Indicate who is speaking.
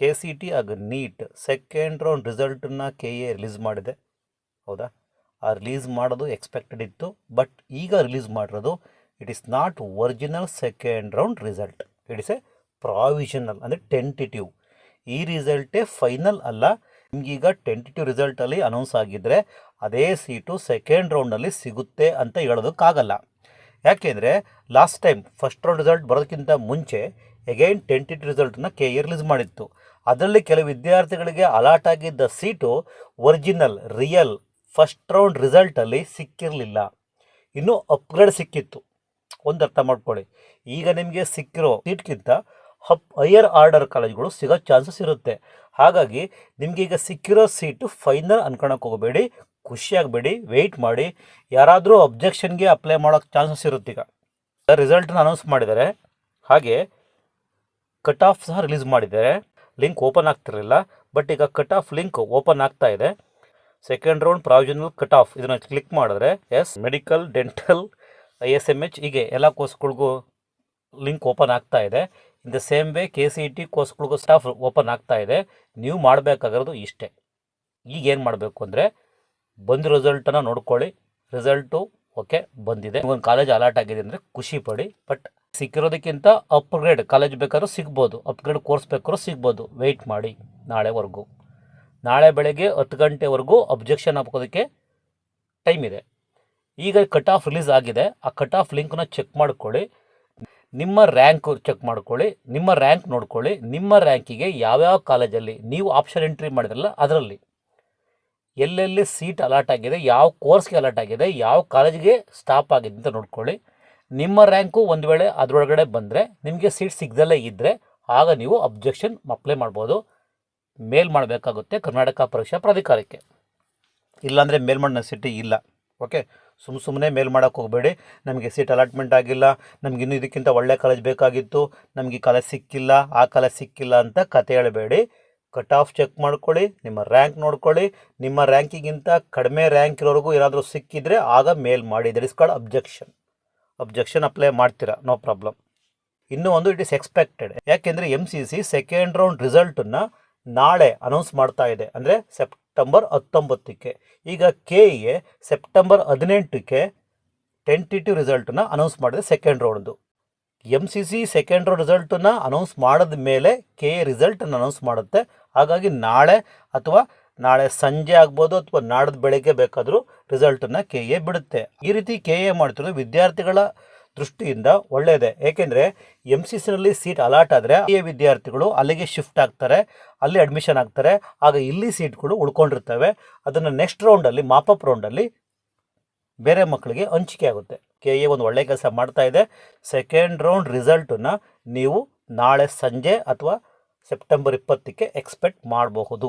Speaker 1: K C T ಹಾಗೂ NEET second round ರಿಸಲ್ಟನ್ನು K A release ಮಾಡಿದೆ. ಹೌದಾ? ಆ ರಿಲೀಸ್ ಮಾಡೋದು ಎಕ್ಸ್ಪೆಕ್ಟೆಡ್ ಇತ್ತು ಬಟ್ ಈಗ ರಿಲೀಸ್ ಮಾಡಿರೋದು it is not original second round result it is a provisional ಅಂದರೆ ಟೆಂಟಿಟಿವ್ ಈ ರಿಸಲ್ಟೇ ಫೈನಲ್ ಅಲ್ಲ. ನಿಮಗೀಗ ಟೆಂಟಿಟಿವ್ ರಿಸಲ್ಟಲ್ಲಿ ಅನೌನ್ಸ್ ಆಗಿದ್ದರೆ ಅದೇ ಸೀಟು ಸೆಕೆಂಡ್ ರೌಂಡಲ್ಲಿ ಸಿಗುತ್ತೆ ಅಂತ ಹೇಳೋದಕ್ಕಾಗಲ್ಲ. ಯಾಕೆಂದರೆ last time first round result ಬರೋದಕ್ಕಿಂತ ಮುಂಚೆ ಎಗೈನ್ ಟೆಂಟಿಟಿವ್ ರಿಸಲ್ಟನ್ನ ಕೆ ಎ ರಿಲೀಸ್ ಮಾಡಿತ್ತು. ಅದರಲ್ಲಿ ಕೆಲವು ವಿದ್ಯಾರ್ಥಿಗಳಿಗೆ ಅಲಾಟ್ ಆಗಿದ್ದ seat original, real, first round ರಿಸಲ್ಟಲ್ಲಿ ಸಿಕ್ಕಿರಲಿಲ್ಲ. ಇನ್ನೂ ಅಪ್ಗ್ರೇಡ್ ಸಿಕ್ಕಿತ್ತು. ಒಂದು ಅರ್ಥ ಮಾಡ್ಕೊಳ್ಳಿ. ಈಗ ನಿಮಗೆ ಸಿಕ್ಕಿರೋ ಸೀಟ್ಗಿಂತ ಹಪ್ ಹೈಯರ್ ಆರ್ಡರ್ ಕಾಲೇಜ್ಗಳು ಸಿಗೋ ಚಾನ್ಸಸ್ ಇರುತ್ತೆ. ಹಾಗಾಗಿ ನಿಮಗೆ ಈಗ ಸಿಕ್ಕಿರೋ ಸೀಟು ಫೈನಲ್ ಅನ್ಕೊಳಕ್ಕೆ ಹೋಗಬೇಡಿ, ಖುಷಿಯಾಗಬೇಡಿ, ವೆಯ್ಟ್ ಮಾಡಿ, ಯಾರಾದರೂ ಅಬ್ಜೆಕ್ಷನ್ಗೆ ಅಪ್ಲೈ ಮಾಡೋಕ್ಕೆ ಚಾನ್ಸಸ್ ಇರುತ್ತೆ ಈಗ. ಅನೌನ್ಸ್ ಮಾಡಿದ್ದಾರೆ. ಹಾಗೆ ಕಟ್ ಆಫ್ ಸಹ ರಿಲೀಸ್ ಮಾಡಿದ್ದಾರೆ. ಲಿಂಕ್ ಓಪನ್ ಆಗ್ತಿರಲಿಲ್ಲ ಬಟ್ ಈಗ ಕಟ್ ಆಫ್ ಲಿಂಕ್ ಓಪನ್ ಆಗ್ತಾ ಇದೆ. Second round provisional cut off ಇದನ್ನು ಕ್ಲಿಕ್ ಮಾಡಿದ್ರೆ yes medical dental I S M H ಹೀಗೆ ಎಲ್ಲ ಕೋರ್ಸ್ಗಳಿಗೂ ಲಿಂಕ್ ಓಪನ್ ಆಗ್ತಾ ಇದೆ. In the same way K C E T ಕೋರ್ಸ್ಗಳಿಗೂ staff open ಆಗ್ತಾ ಇದೆ. ನೀವು ಮಾಡಬೇಕಾಗಿರೋದು ಇಷ್ಟೇ. ಈಗ ಏನು ಮಾಡಬೇಕು ಅಂದರೆ ಬಂದ ರಿಸಲ್ಟನ್ನು ನೋಡ್ಕೊಳ್ಳಿ. ರಿಸಲ್ಟು ಓಕೆ ಬಂದಿದೆ. ಒಂದು ಕಾಲೇಜ್ ಅಲರ್ಟ್ ಆಗಿದೆ ಅಂದರೆ ಖುಷಿ ಪಡಿ ಬಟ್ ಸಿಕ್ಕಿರೋದಕ್ಕಿಂತ ಅಪ್ಗ್ರೇಡ್ ಕಾಲೇಜ್ ಬೇಕಾದ್ರೂ ಸಿಗ್ಬೋದು ಅಪ್ಗ್ರೇಡ್ ಕೋರ್ಸ್ ಬೇಕಾದ್ರು ಸಿಗ್ಬೋದು. ವೆಯ್ಟ್ ಮಾಡಿ, ನಾಳೆವರೆಗೂ. ನಾಳೆ ಬೆಳಗ್ಗೆ ಹತ್ತು ಗಂಟೆವರೆಗೂ ಅಬ್ಜೆಕ್ಷನ್ ಹಾಕೋದಕ್ಕೆ ಟೈಮ್ ಇದೆ. ಈಗ ಕಟ್ ಆಫ್ ರಿಲೀಸ್ ಆಗಿದೆ. ಆ ಕಟ್ ಆಫ್ ಲಿಂಕ್ನ ಚೆಕ್ ಮಾಡ್ಕೊಳ್ಳಿ. ನಿಮ್ಮ ರ್ಯಾಂಕ್ ಚೆಕ್ ಮಾಡ್ಕೊಳ್ಳಿ. ನಿಮ್ಮ ರ್ಯಾಂಕ್ ನೋಡ್ಕೊಳ್ಳಿ. ನಿಮ್ಮ ರ್ಯಾಂಕಿಗೆ ಯಾವ್ಯಾವ ಕಾಲೇಜಲ್ಲಿ ನೀವು ಆಪ್ಷನ್ ಎಂಟ್ರಿ ಮಾಡಿದ್ರಲ್ಲ ಅದರಲ್ಲಿ. ಎಲ್ಲೆಲ್ಲಿ ಸೀಟ್ ಅಲಾಟ್ ಆಗಿದೆ, ಯಾವ ಕೋರ್ಸ್ಗೆ ಅಲಾಟ್ ಆಗಿದೆ, ಯಾವ ಕಾಲೇಜಿಗೆ ಸ್ಟಾಪ್ ಆಗಿದೆ ಅಂತ ನೋಡ್ಕೊಳ್ಳಿ. ನಿಮ್ಮ ರ್ಯಾಂಕು ಒಂದು ವೇಳೆ ಅದರೊಳಗಡೆ ಬಂದರೆ ನಿಮಗೆ ಸೀಟ್ ಸಿಗದಲ್ಲೇ ಇದ್ದರೆ ಆಗ ನೀವು ಅಬ್ಜೆಕ್ಷನ್ ಅಪ್ಲೈ ಮಾಡ್ಬೋದು. ಮೇಲ್ ಮಾಡಬೇಕಾಗುತ್ತೆ ಕರ್ನಾಟಕ ಪರೀಕ್ಷಾ ಪ್ರಾಧಿಕಾರಕ್ಕೆ. ಇಲ್ಲಾಂದರೆ ಮೇಲ್ ಮಾಡೋ ನೆಸಿಟಿ ಇಲ್ಲ. ಓಕೆ ಸುಮ್ಮ ಸುಮ್ಮನೆ ಮೇಲ್ ಮಾಡೋಕೆ ಹೋಗಬೇಡಿ. ನಮಗೆ ಸೀಟ್ ಅಲಾಟ್ಮೆಂಟ್ ಆಗಿಲ್ಲ. ನಮ್ಗೆ ಇನ್ನೂ ಇದಕ್ಕಿಂತ ಒಳ್ಳೆ ಕಾಲೇಜ್ ಬೇಕಾಗಿತ್ತು. ನಮಗೆ ಕಾಲೇಜ್ ಸಿಕ್ಕಿಲ್ಲ. ಆ ಕಾಲೇಜ್ ಸಿಕ್ಕಿಲ್ಲ ಅಂತ ಕತೆ ಹೇಳಬೇಡಿ. ಕಟ್ ಆಫ್ ಚೆಕ್ ಮಾಡ್ಕೊಳ್ಳಿ. ನಿಮ್ಮ ರ್ಯಾಂಕ್ ನೋಡ್ಕೊಳ್ಳಿ. ನಿಮ್ಮ ರ್ಯಾಂಕಿಗಿಂತ ಕಡಿಮೆ ರ್ಯಾಂಕ್ ಇರೋರಿಗೂ ಏನಾದರೂ ಸಿಕ್ಕಿದ್ರೆ ಆಗ ಮೇಲ್ ಮಾಡಿ. That is called objection objection apply ಮಾಡ್ತೀರಾ? ನೋ ಪ್ರಾಬ್ಲಮ್ ಇನ್ನೂ ಒಂದು ಇಟ್ ಇಸ್ ಎಕ್ಸ್ಪೆಕ್ಟೆಡ್ ಯಾಕೆಂದರೆ M C C second round ರಿಸಲ್ಟನ್ನು ನಾಳೆ ಅನೌನ್ಸ್ ಮಾಡ್ತಾ ಇದೆ. ಅಂದರೆ ಸೆಪ್ಟೆಂಬರ್ ಹತ್ತೊಂಬತ್ತಕ್ಕೆ. ಈಗ ಕೆ ಎ ಸೆಪ್ಟೆಂಬರ್ ಹದಿನೆಂಟಕ್ಕೆ ಟೆಂಟಿಟಿವ್ ರಿಸಲ್ಟನ್ನು ಅನೌನ್ಸ್ ಮಾಡಿದೆ second ರೌಂಡ್ದು M C C second round ರಿಸಲ್ಟನ್ನು ಅನೌನ್ಸ್ ಮಾಡಿದ ಮೇಲೆ ಕೆ ಎ ರಿಸಲ್ಟನ್ನು ಅನೌನ್ಸ್ ಮಾಡುತ್ತೆ. ಹಾಗಾಗಿ ನಾಳೆ ಅಥವಾ ನಾಳೆ ಸಂಜೆ ಆಗ್ಬೋದು ಅಥವಾ ನಾಡ್ದು ಬೆಳಗ್ಗೆ ಬೇಕಾದರೂ ರಿಸಲ್ಟನ್ನು ಕೆ ಎ ಬಿಡುತ್ತೆ. ಈ ರೀತಿ ಕೆ ಎ ಮಾಡ್ತಿರೋದು ವಿದ್ಯಾರ್ಥಿಗಳ ದೃಷ್ಟಿಯಿಂದ ಒಳ್ಳೆಯದೇ ಏಕೆಂದರೆ ಎಂ ಸಿ ಸಿನಲ್ಲಿ ಸೀಟ್ ಅಲಾಟ್ ಆದರೆ ಎ ವಿದ್ಯಾರ್ಥಿಗಳು ಅಲ್ಲಿಗೆ ಶಿಫ್ಟ್ ಆಗ್ತಾರೆ, ಅಲ್ಲಿ ಅಡ್ಮಿಷನ್ ಆಗ್ತಾರೆ, ಆಗ ಇಲ್ಲಿ ಸೀಟ್ಗಳು ಉಳ್ಕೊಂಡಿರ್ತವೆ. ಅದನ್ನು ನೆಕ್ಸ್ಟ್ ರೌಂಡಲ್ಲಿ ಮಾಪಪ್ ರೌಂಡಲ್ಲಿ ಬೇರೆ ಮಕ್ಕಳಿಗೆ ಹಂಚಿಕೆ ಆಗುತ್ತೆ. ಕೆ ಎ ಒಂದು ಒಳ್ಳೆಯ ಕೆಲಸ ಮಾಡ್ತಾ ಇದೆ. ಸೆಕೆಂಡ್ ರೌಂಡ್ ರಿಸಲ್ಟನ್ನು ನೀವು ನಾಳೆ ಸಂಜೆ ಅಥವಾ ಸೆಪ್ಟೆಂಬರ್ ಇಪ್ಪತ್ತಕ್ಕೆ ಎಕ್ಸ್ಪೆಕ್ಟ್ ಮಾಡಬಹುದು.